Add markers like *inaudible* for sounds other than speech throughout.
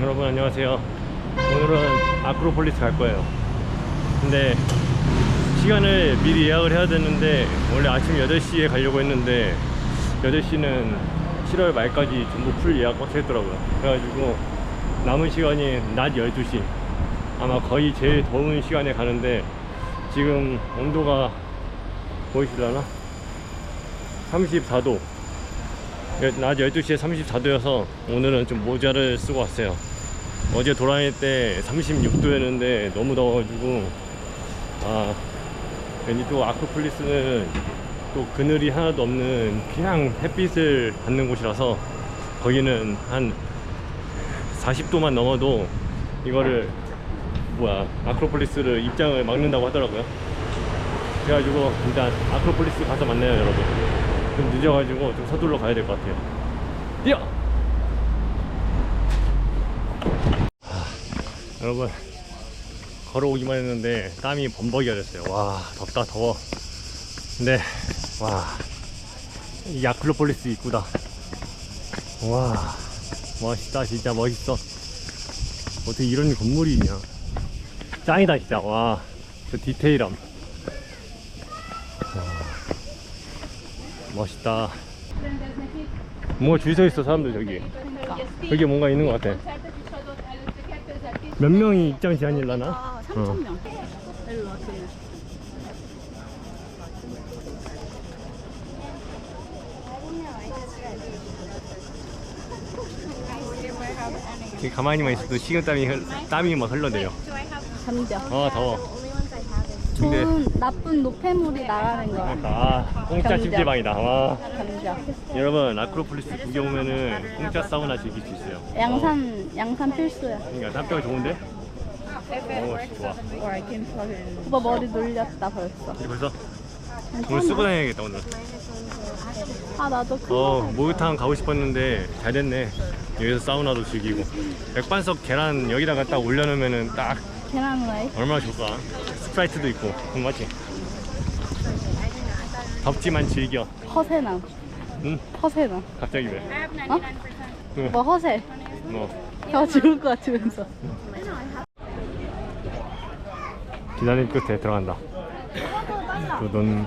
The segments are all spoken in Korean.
여러분 안녕하세요. 오늘은 아크로폴리스 갈 거예요. 근데 시간을 미리 예약을 해야 되는데 원래 아침 8시에 가려고 했는데 8시는 7월 말까지 전부 풀 예약 꽉 차있더라고요. 그래가지고 남은 시간이 낮 12시. 아마 거의 제일 더운 시간에 가는데 지금 온도가 보이시려나? 34도. 낮 12시에 34도여서 오늘은 좀 모자를 쓰고 왔어요. 어제 돌아다닐 때 36도였는데 너무 더워가지고 아 왠지 또 아크폴리스는 또 그늘이 하나도 없는 그냥 햇빛을 받는 곳이라서 거기는 한 40도만 넘어도 이거를 뭐야 아크로폴리스를 입장을 막는다고 하더라고요. 그래가지고 일단 아크로폴리스 가서 만나요 여러분. 좀 늦어가지고 좀 서둘러 가야 될 것 같아요. 뛰어! 여러분 걸어오기만 했는데 땀이 범벅이가 됐어요. 와 덥다 더워. 근데 와이 아크로폴리스 입구다. 와 멋있다 진짜 멋있어. 어떻게 이런 건물이 있냐? 짱이다 진짜. 와저 디테일함 멋있다 뭔가 줄 서 있어 사람들 저기 여기 뭔가 있는 것 같아 몇 명이 입장 제한일라나? 아, 3천 명. 일로 와세요. 가만히만 있어도 식은땀이 흘, 땀이 막 흘러내려 잠겨. 아 더워 근데 좋은 나쁜 노폐물이 나가는 거야. 아 공짜. 찜질방이다 와. 여러분 아크로폴리스 구경 오면은 공짜 사우나 즐길 수 있어요 양산 양산 필수야. 그러니까 땀병 좋은데? 오 좋아 오빠 머리 놀렸다 벌써. 이제 벌써? 오늘 쓰고 다녀야겠다 오늘 아 나도 큰어 거. 목욕탕 가고 싶었는데 잘 됐네 여기서 사우나도 즐기고 맥반석 계란 여기다가 딱 올려놓으면은 딱 계란 후라이. 얼마나 좋을까 스프라이트도 있고 그럼 맞지? 덥지만 즐겨 허세남. 응? 허세남. 갑자기 왜? 어? 응. 뭐 허세. 뭐혀 죽을 것 같으면서. 기다림 끝에 들어간다 넌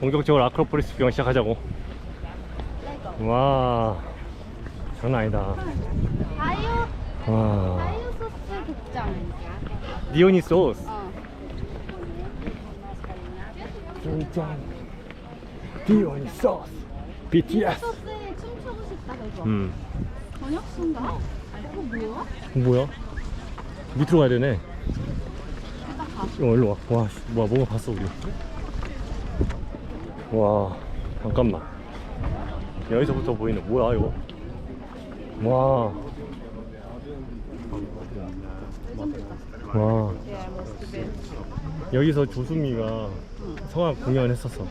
본격적으로 아크로폴리스 구경 시작하자고 와 장난 아니다 바이오 와 바이오 소스 극장. 니오니 소스 어. 짠 니오니 소스 BTS 소스에 춤추고 싶다 그거. 음 저녁 순가? 이거 뭐야? 뭐야? 밑으로 가야 되네 일단 가. 어 일로 와. 와, 씨, 뭐야, 뭐가 봤어, 우리. 와, 잠깐만. 여기서부터 보이는, 뭐야, 이거? 와. 와. 여기서 조수미가 성악 공연했었어.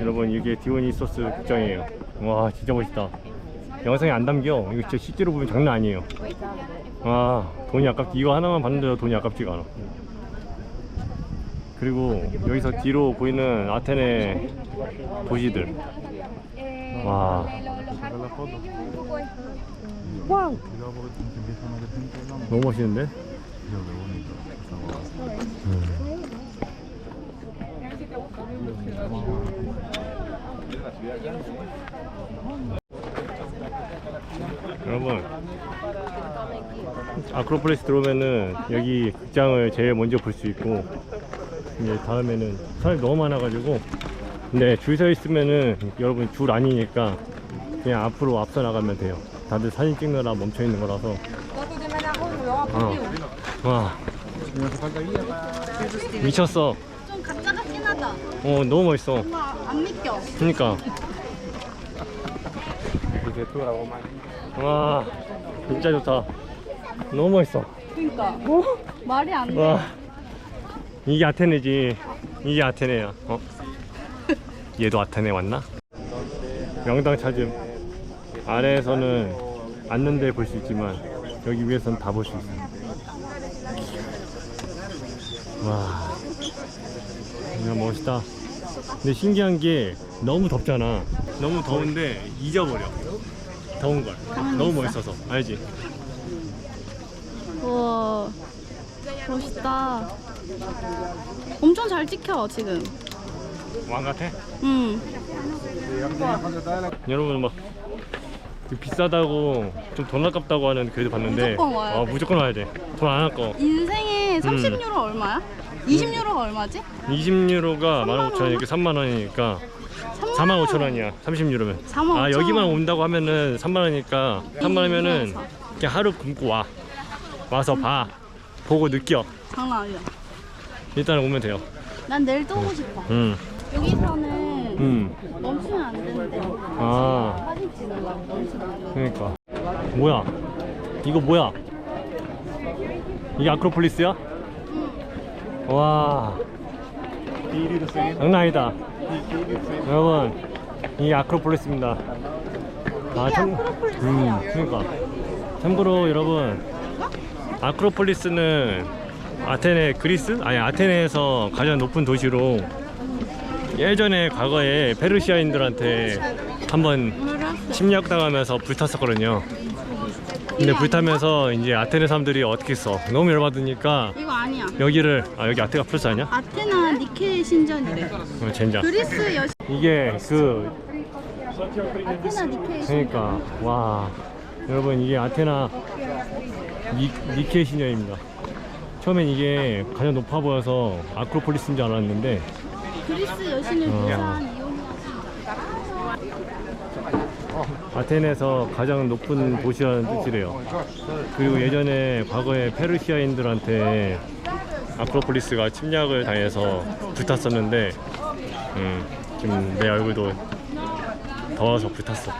여러분, 이게 디오니소스 극장이에요. 와, 진짜 멋있다. 영상에 안 담겨. 이거 진짜 실제로 보면 장난 아니에요. 아 돈이 아깝지 이거 하나만 봤는데도 돈이 아깝지가 않아 그리고 여기서 뒤로 보이는 아테네 도시들 와 와우 너무 멋있는데 음. 여러분 아크로폴리스 들어오면은 여기 극장을 제일 먼저 볼 수 있고 이제 다음에는 사람이 너무 많아가지고 근데 줄 서 있으면은 여러분 줄 아니니까 그냥 앞으로 앞서 나가면 돼요 다들 사진 찍느라 멈춰 있는 거라서. 어. 와. 미쳤어. 좀 가짜 같긴 하다. 어 너무 멋있어. 안 믿겨. 그니까. 와. 진짜 좋다. 너무 멋있어. 그러니까. 말이 안 돼. 와. 이게 아테네지. 이게 아테네야. 어? 얘도 아테네 왔나? 명당 찾음 아래에서는 앉는 데 볼 수 있지만 여기 위에서는 다 볼 수 있어 와 이거 멋있다 근데 신기한 게 너무 덥잖아. 너무 더운데 잊어버려. 더운 걸. 너무 있어. 멋있어서. 알지? 우와 멋있다 엄청 잘 찍혀 지금 왕 같아? 응 여러분 막그 비싸다고 좀 돈 아깝다고 하는 글도 봤는데 무조건 와야 어, 돼. 무조건 와야 돼. 돈 안 아까워. 인생에 음. 30유로 얼마야? 20유로가 얼마지? 20유로가 3만 15,000원이니까 3만 원이니까 3만 45,000원이야. 30유로면. 45,000원. 아 여기만 온다고 하면은 3만 원이니까 3만 원이면은 그냥 하루 굶고 와. 와서 봐. 보고 느껴. 장난 아니야 일단 오면 돼요. 난 내일 또 오고 싶어 음. 여기서는 음. 멈추면 안 되는데 아. 그러니까. 뭐야? 이거 뭐야? 이게 아크로폴리스야? 와. 장난 아니다. 여러분, 이게 아크로폴리스입니다. 아, 참, 음, 그러니까. 참고로 여러분, 아크로폴리스는 아테네, 그리스? 아니, 아테네에서 가장 높은 도시로 예전에 과거에 페르시아인들한테 한번 침략 당하면서 불탔었거든요. 근데 불타면서 이제 아테네 사람들이 어떻게 써? 너무 열받으니까 이거 아니야 여기를 아 여기 아테가 플러스 아니야? 아테나 니케 신전이래 어, 젠장. 그리스 여신 이게 그 아테나 니케 신전 그러니까 와 여러분 이게 아테나 니, 니케 신전입니다. 처음엔 이게 가장 높아 보여서 아크로폴리스인 줄 알았는데 그리스 여신을 어. 묘사한 이오니아 아테네에서 가장 높은 도시라는 뜻이래요. 그리고 예전에 과거에 페르시아인들한테 아크로폴리스가 침략을 당해서 불탔었는데, 음, 지금 내 얼굴도 더워서 불탔어.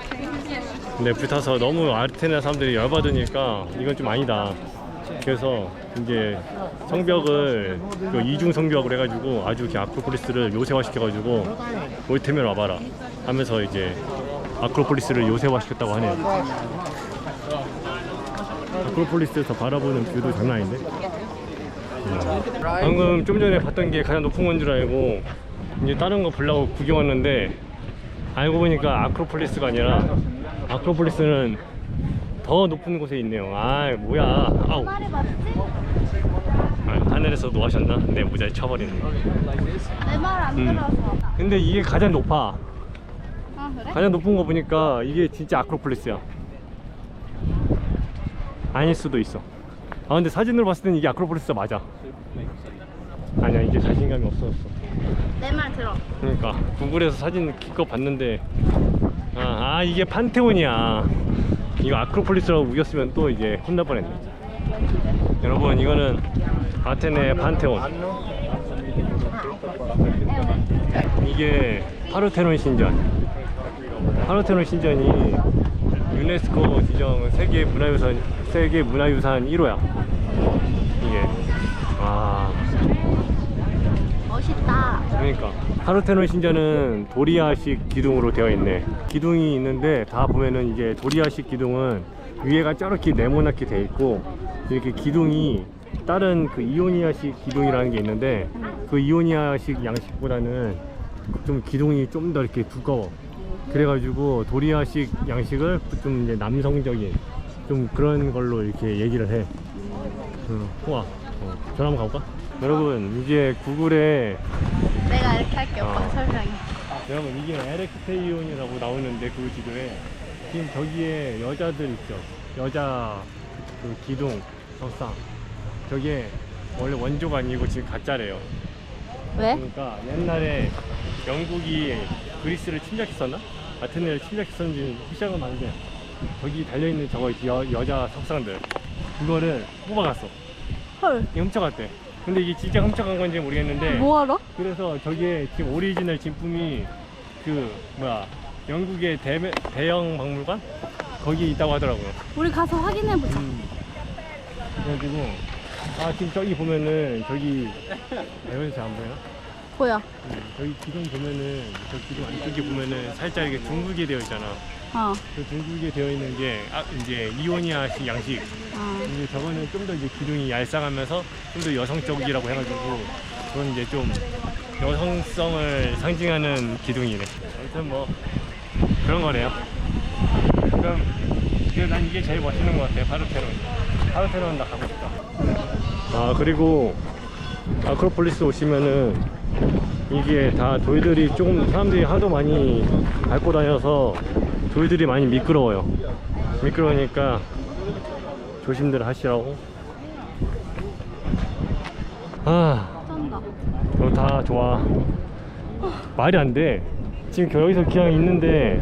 근데 불타서 너무 아테네 사람들이 열받으니까 이건 좀 아니다. 그래서 이제 성벽을 그 이중 성벽을 해가지고 아주 이렇게 아크로폴리스를 요새화 시켜가지고 올 테면 와봐라 하면서 이제 아크로폴리스를 요새화 시켰다고 하네요. 아크로폴리스에서 바라보는 뷰도 장난 아닌데? 음. 방금 좀 전에 봤던 게 가장 높은 건 줄 알고 이제 다른 거 보려고 구경 왔는데 알고 보니까 아크로폴리스가 아니라 아크로폴리스는 더 높은 곳에 있네요. 아 뭐야? 아우. 아, 하늘에서 노하셨나? 내 모자에 쳐버리네. 내말안 음. 들어서 근데 이게 가장 높아. 가장 높은 거 보니까 이게 진짜 아크로폴리스야. 아닐 수도 있어. 아 근데 사진으로 봤을 때는 이게 아크로폴리스 맞아. 아니야 이게 자신감이 없어졌어. 내 말 들어 그러니까 구글에서 사진 기껏 봤는데 아, 아 이게 판테온이야. 이거 아크로폴리스라고 우겼으면 또 이제 혼날 뻔했네. 여러분 이거는 아테네 판테온. 이게 파르테논 신전. 파르테논 신전이 유네스코 지정 세계 문화유산 세계 문화유산 1호야. 이게 아 멋있다 그러니까 파르테논 신전은 도리아식 기둥으로 되어 있네. 기둥이 있는데 다 보면은 이게 도리아식 기둥은 위에가 저렇게 네모나게 돼 있고 이렇게 기둥이 다른 그 이오니아식 기둥이라는 게 있는데 그 이오니아식 양식보다는 좀 기둥이 좀 더 이렇게 두꺼워. 그래가지고 도리아식 양식을 좀 이제 남성적인 좀 그런 걸로 이렇게 얘기를 해. 응, 우와. 어, 전화 한번 가볼까? 여러분 이제 구글에 내가 이렇게 할게 오빠 어. 설명해 여러분 이게 에렉테이온이라고 나오는데 그 지도에 지금 저기에 여자들 있죠 여자 그 기둥 석상 저게 원래 원조가 아니고 지금 가짜래요 왜? 그러니까 옛날에 영국이 그리스를 침략했었나? 아테네를 침략했었는지 시작은 많은데 저기 달려있는 저거 여, 여자 석상들 그거를 뽑아갔어 헐 이게 훔쳐갔대 근데 이게 진짜 훔쳐간 건지 모르겠는데 뭐하러? 그래서 저기에 지금 오리지널 진품이 그 뭐야 영국의 대, 대형 박물관 거기에 있다고 하더라고요. 우리 가서 확인해보자 음. 그래가지고 아 지금 저기 보면은 저기 여기서 잘안 보여? 보여 음, 저기 기둥 보면은 저 기둥 안쪽에 보면은 살짝 이렇게 둥글게 되어 있잖아. 어, 그 둥글게 되어 있는 게 아, 이제 이오니아식 양식. 어. 이제 저거는 좀 더 이제 기둥이 얄쌍하면서 좀 더 여성적이라고 해가지고 그건 이제 좀 여성성을 상징하는 기둥이네. 아무튼 뭐 그런 거네요. 그럼 이게 난 이게 제일 멋있는 것 같아. 파르테논. 파르테논 나 가고 싶다. 아 그리고 아크로폴리스 오시면은 이게 다 돌들이 조금 사람들이 하도 많이 밟고 다녀서 돌들이 많이 미끄러워요. 미끄러우니까 조심들 하시라고. 아. 이거 다 좋아. 말이 안 돼. 지금 여기서 그냥 있는데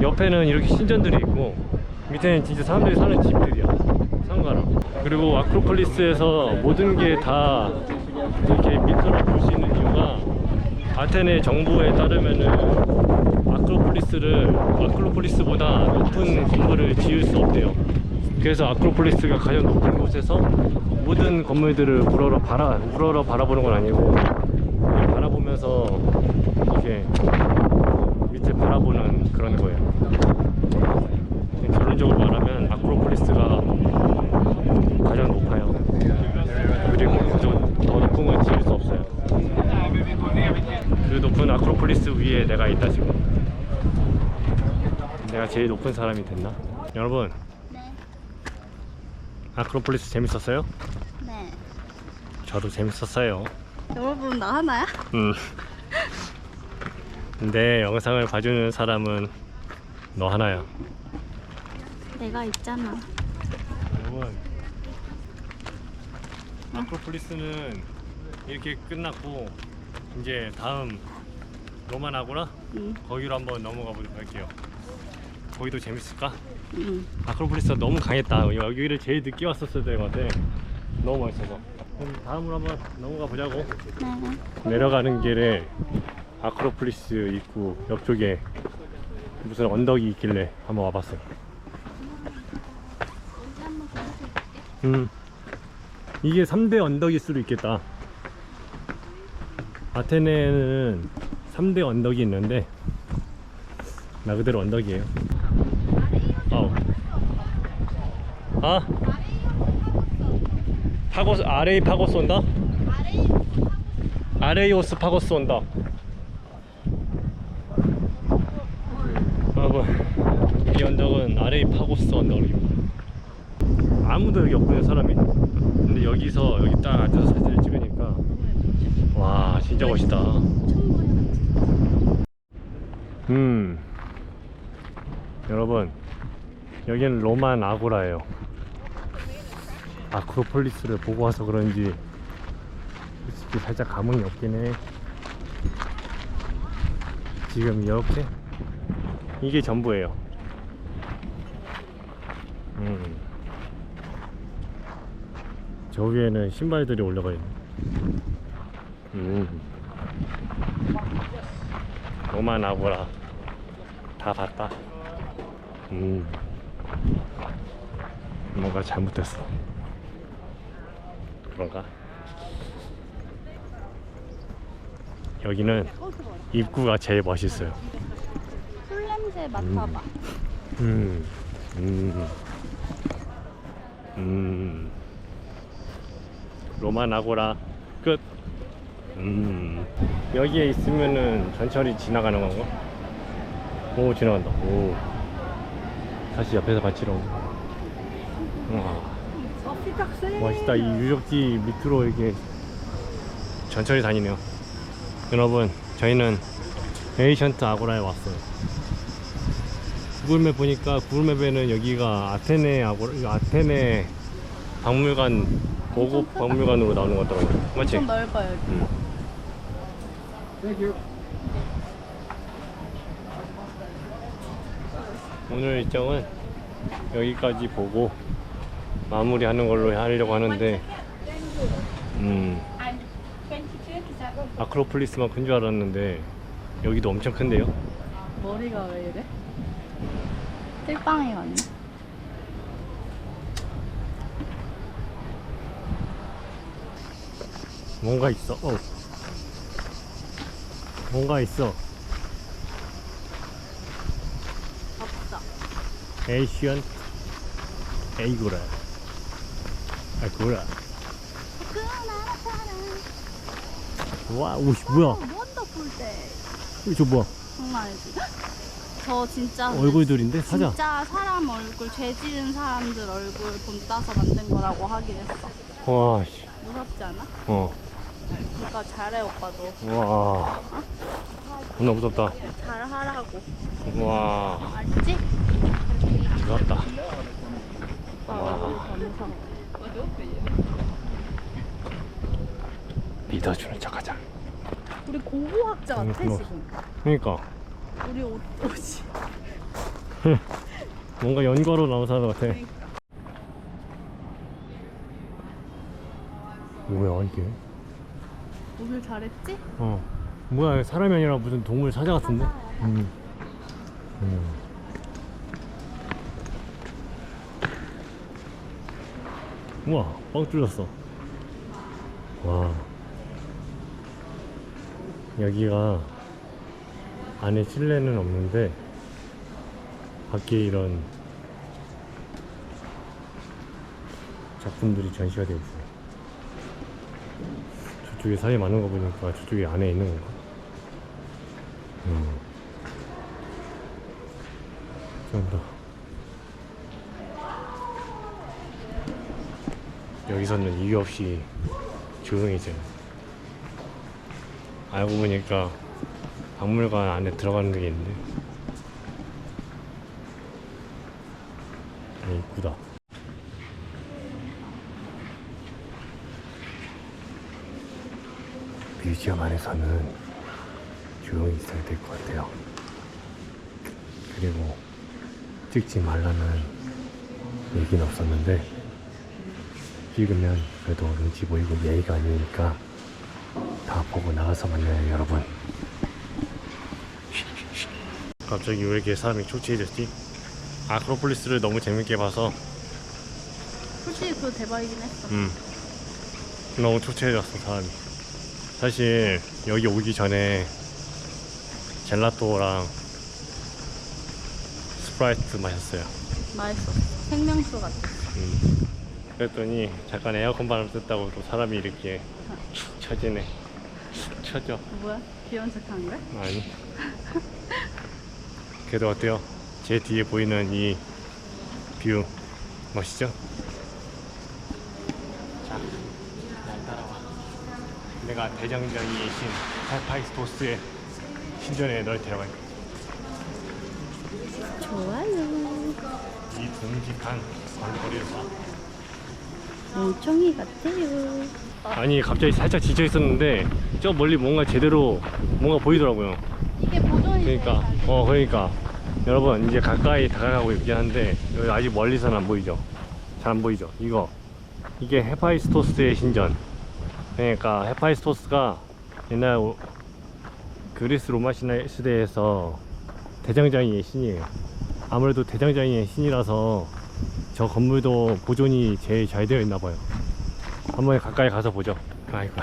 옆에는 이렇게 신전들이 있고 밑에는 진짜 사람들이 사는 집들이야. 상가랑. 그리고 아크로폴리스에서 모든 게 다 이렇게 밑으로 볼 수 있는 이유가 아테네 정부에 따르면은 아크로폴리스를 아크로폴리스보다 높은 건물을 지을 수 없대요. 그래서 아크로폴리스가 가장 높은 곳에서 모든 건물들을 우러러 바라 우러러 바라보는 건 아니고 그냥 바라보면서 이렇게 밑을 바라보는 그런 거예요. 결론적으로 말하면 아크로폴리스가 가장 높아요. 그리고 더, 더 높은 건 지을 수 없어요. 그 높은 아크로 폴리스 위에 내가 있다 지금. 내가 제일 높은 사람이 됐나? 여러분 네. 아크로폴리스 재밌었어요? 네. 저도 재밌었어요. 여러분 나 하나야? 음. 내 영상을 봐주는 사람은 너 하나야. 내가 있잖아. 여러분 아크로폴리스는 이렇게 끝났고 이제 다음 로마나구나 응. 거기로 한번 넘어가 보도록 할게요. 거기도 재밌을까? 응. 아크로폴리스가 너무 강했다. 여기를 제일 늦게 왔었어야 될것 같아. 너무 멋있어서. 그럼 다음으로 한번 넘어가 보자고. 네. 내려가는 길에 아크로폴리스 입구 옆쪽에 무슨 언덕이 있길래 한번 와봤어요. 음, 이게 3대 언덕일 수도 있겠다. 아테네는 3대 언덕이 있는데 나 그대로 언덕이에요. 아우. 아? 파고스 아레이 파고스 온다? 아레이오스 파고스 온다. 여러분, 이 언덕은 아레이 파고스 언덕입니다. 아무도 여기 없거든요, 사람이. 근데 여기서 여기 딱 앉아서 사진을 찍으니까 와, 진짜 멋있다. 음, 여러분, 여기는 로만 아고라예요. 아크로폴리스를 보고 와서 그런지 솔직히 살짝 감흥이 없긴 해. 지금 이렇게 이게 전부예요. 음. 저 위에는 신발들이 올라가 있네. 음. 로만 아고라 다 봤다. 음. 뭔가 잘못됐어. 그런가? 여기는 입구가 제일 멋있어요. 술 냄새 맡아봐. 음, 음, 음. 로만 아고라 끝. 음. 여기에 있으면은 전철이 지나가는 건가? 오 지나간다. 오. 다시 옆에서 받치러. 와. 멋있다. 이 유적지 밑으로 이렇게 전철이 다니네요. 여러분, 저희는 에이션트 아고라에 왔어요. 구글맵 보니까 구글맵에는 여기가 아테네 아고라, 아테네 박물관 고급 박물관으로 나오는 것 같더라고요. 맞지? 좀 넓어요. 여기. 음. 오늘 일정은 여기까지 보고 마무리하는 걸로 하려고 하는데 음 아크로폴리스만 큰 줄 알았는데 여기도 엄청 큰데요 머리가 왜 이래? 뜰빵이 왔네. 뭔가 있어 어. 뭔가 있어. 에이시언 에이구라 아구라 와 오씨 뭐야 원더풀 저 뭐야 아니지. 저 진짜 얼굴들인데 사자. 진짜 사람 얼굴 죄 지은 사람들 얼굴 돈 따서 만든 거라고 하긴 했어. 와, 씨. 무섭지 않아? 어. 그러니까 잘해 오빠도. 와. 겁나 무섭다. 잘하라고. 와. 알지? 무서워. 믿어주는 척 하자. 우리 고고학자 같아 음, 뭐. 지금. 그러니까. 우리 옷, 옷이. *laughs* 뭔가 연구하러 나온 사람 같아. 그러니까. 뭐야, 이게? 오늘 잘했지? 어. 뭐야, 사람이 아니라 무슨 동물 사자 같은데? 음. 음. 우와, 뻥 뚫렸어. 와. 여기가 안에 실내는 없는데 밖에 이런 작품들이 전시가 되어 있어요. 저쪽에 사이 많은 거 보니까 저쪽에 안에 있는 건가? 음. 쩐다. 여기서는 이유 없이 조용해져요. 알고 보니까 박물관 안에 들어가는 게 있는데. 네, 이쁘다. 뮤지엄 안에서는 조용히 있어야 될 것 같아요. 그리고 찍지 말라는 얘기는 없었는데 찍으면 그래도 눈치 보이고 예의가 아니니까 다 보고 나가서 만나요 여러분 갑자기 왜 이렇게 사람이 초췌해졌지? 아크로폴리스를 너무 재밌게 봐서 솔직히 그거 대박이긴 했어. 음 너무 초췌해졌어 사람이 사실 여기 오기 전에 젤라또랑 스프라이트 마셨어요 맛있어. 생명수 같아. 음. 그랬더니 잠깐 에어컨 바람 쐈다고 또 사람이 이렇게 처지네 처져 뭐야? 귀여운 척 하는 거야? 아니 그래도 어때요? 제 뒤에 보이는 이뷰 멋있죠? 자, 날 따라와 내가 대장장이의 신 헤파이스토스의 신전에 널 데려갈 거야 좋아요. 이 듬직한 걸거리를 봐 멍청이 같아요. 아니 갑자기 살짝 지쳐 있었는데 저 멀리 뭔가 제대로 뭔가 보이더라고요. 이게 보존이 그러니까. 어 그러니까 여러분 이제 가까이 다가가고 있긴 한데 여기 아직 멀리서는 안 보이죠. 잘 안 보이죠. 이거 이게 헤파이스토스의 신전. 그러니까 헤파이스토스가 옛날 오- 그리스 로마 시대에서 대장장이의 신이에요. 아무래도 대장장이의 신이라서 저 건물도 보존이 제일 잘 되어 있나 봐요. 한번 가까이 가서 보죠. 아이고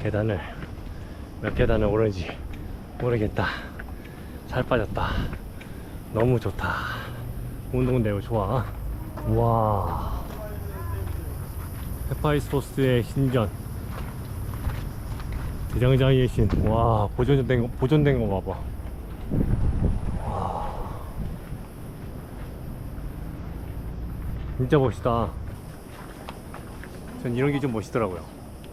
계단을 몇 계단을 오르는지 모르겠다. 살 빠졌다. 너무 좋다. 운동되고 좋아. 와. 헤파이스토스의 신전. 대장장이의 신. 와 보존된 거 보존된 거 봐봐. 진짜 멋있다. 전 이런 게 좀 멋있더라고요.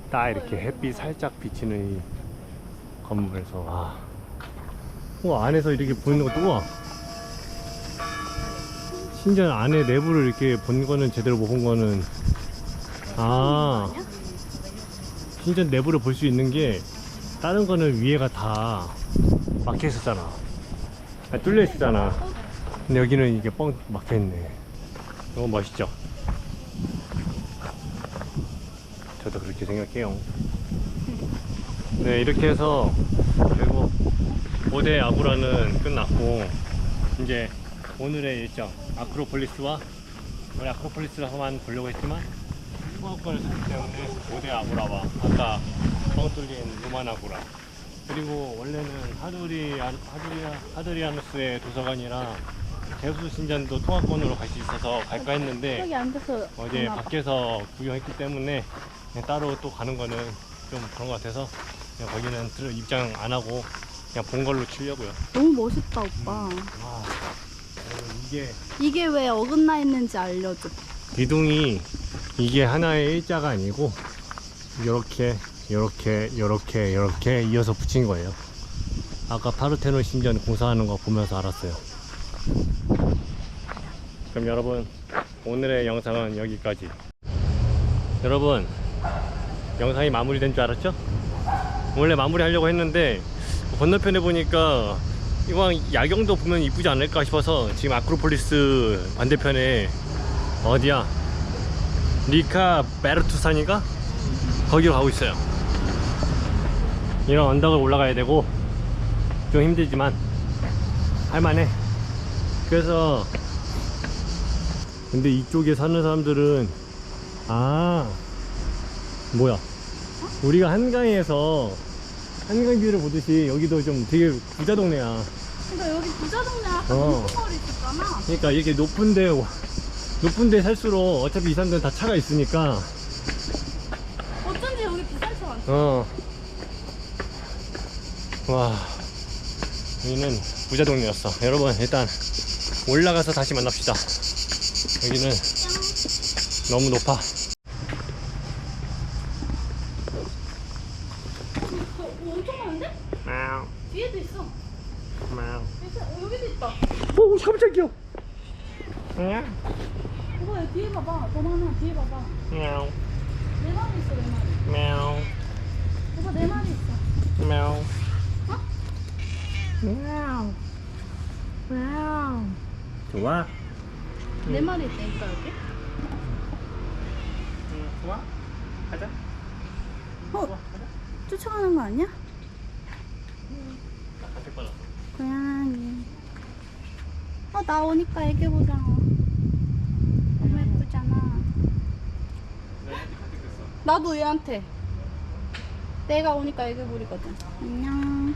딱 이렇게 햇빛 살짝 비치는 이 건물에서 와. 우와 안에서 이렇게 보이는 것도 우와. 신전 안에 내부를 이렇게 본 거는 제대로 못 본 거는 아? 신전 내부를 볼 수 있는 게 다른 거는 위에가 다 막혀 있었잖아. 아, 뚫려 있었잖아. 근데 여기는 이게 뻥 막혀 있네. 너무 멋있죠? 저도 그렇게 생각해요. 네, 이렇게 해서 결국 5대 아구라는 끝났고 이제 오늘의 일정 아크로폴리스와 우리 아크로폴리스만 보려고 했지만 수강권을 샀기 때문에 5대 아구라와 아까 뻥 뚫린 루만 아구라 그리고 원래는 하두리안 하두리아 하두리아누스의 도서관이랑 제우스 신전도 통합권으로 갈 수 있어서 갈까 했는데 여기 앉아서 어제 보나 봐. 밖에서 구경했기 때문에 그냥 따로 또 가는 거는 좀 그런 것 같아서 그냥 거기는 들- 입장 안 하고 그냥 본 걸로 치려고요. 너무 멋있다 오빠. 와, 이게 이게 왜 어긋나 있는지 알려줘. 기둥이 이게 하나의 일자가 아니고 이렇게 이렇게 이렇게 이렇게 이어서 붙인 거예요. 아까 파르테논 신전 공사하는 거 보면서 알았어요. 그럼 여러분 오늘의 영상은 여기까지. 여러분 영상이 마무리된 줄 알았죠? 원래 마무리 하려고 했는데 건너편에 보니까 이왕 야경도 보면 이쁘지 않을까 싶어서 지금 아크로폴리스 반대편에 어디야? 리카 베르투산인가? 거기로 가고 있어요. 이런 언덕을 올라가야 되고 좀 힘들지만 할만해. 그래서 근데 이쪽에 사는 사람들은 아 뭐야? 우리가 한강에서 한강 뷰를 보듯이 여기도 좀 되게 부자 동네야. 그러니까 여기 부자 동네 아까 어. 동성거리 있었잖아. 그러니까 이렇게 높은데 높은데 살수록 어차피 이 사람들은 다 차가 있으니까 어쩐지 여기 비싼 차 많지. 어. 와. 여기는 부자 동네였어. 여러분, 일단 올라가서 다시 만납시다. 여기는 너무 높아. 어, 나 오니까 애기 보자. 너무 예쁘잖아. 나도 얘한테. 내가 오니까 애기 부리거든. 안녕.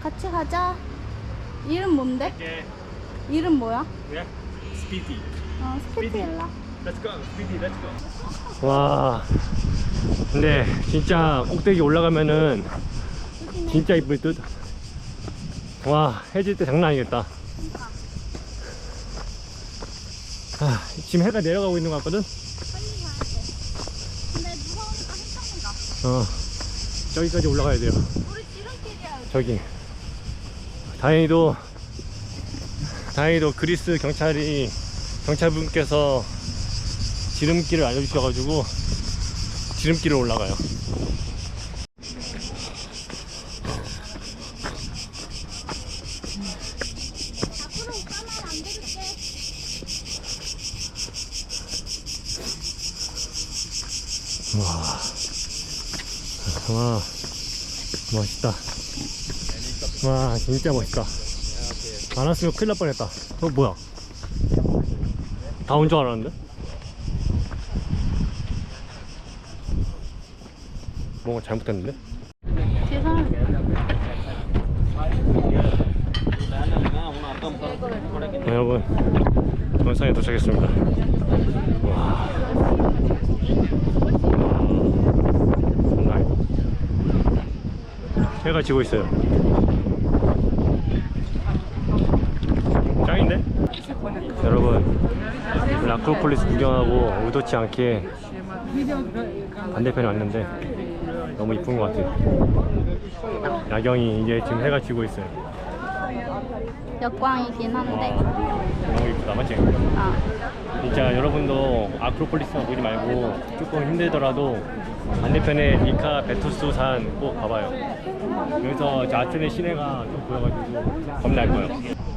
같이 가자. 이름 뭔데? 이름 뭐야? 네. 스피디. 어. Let's go, 스피디, let's go. 와, 근데 진짜 꼭대기 올라가면은 진짜 이쁠 듯. 와, 해질 때 장난 아니겠다. 아, 지금 해가 내려가고 있는 것 같거든? 빨리 가야 돼. 근데 무서우니까 가. 어, 저기까지 올라가야 돼요. 우리 지름길이야. 저기. 다행히도, 다행히도 그리스 경찰이, 경찰분께서 지름길을 알려주셔가지고, 지름길을 올라가요. 앞으로 오빠만 안 들을게. 와, 멋있다. 와, 진짜 멋있다. 안 왔으면 큰일 날 뻔했다. 어, 뭐야? 다 온 줄 알았는데? 뭔가 잘못됐는데? 네, 여러분, 원산에 도착했습니다. 와. 장난 아니다. 해가 지고 있어요. 짱인데? 여러분, 라크로폴리스 구경하고 의도치 않게 반대편에 왔는데 너무 이쁜 것 같아요. 야경이 이제 지금 해가 지고 있어요. 역광이긴 한데. 너무 이쁘다, 맞지? 아. 진짜 여러분도 아크로폴리스만 보지 말고 조금 힘들더라도 반대편에 니카 베투스 산 꼭 가봐요. 여기서 저 아테네 시내가 좀 보여가지고 겁날 거예요.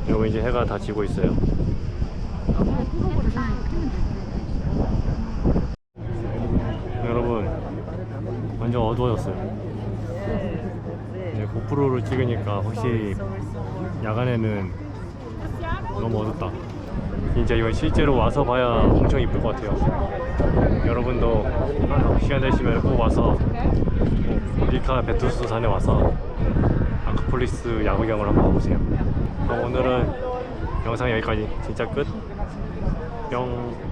여러분 이제 해가 다 지고 있어요. 여러분 완전 어두워졌어요. 이제 고프로를 찍으니까 확실히 야간에는 너무 어둡다. 진짜 이건 실제로 와서 봐야 엄청 이쁠 것 같아요. 여러분도 시간 되시면 꼭 와서 꼭 리카 베투스 산에 와서 아크폴리스 야구경을 한번 가보세요. 그럼 오늘은 영상 여기까지. 진짜 끝. 뿅.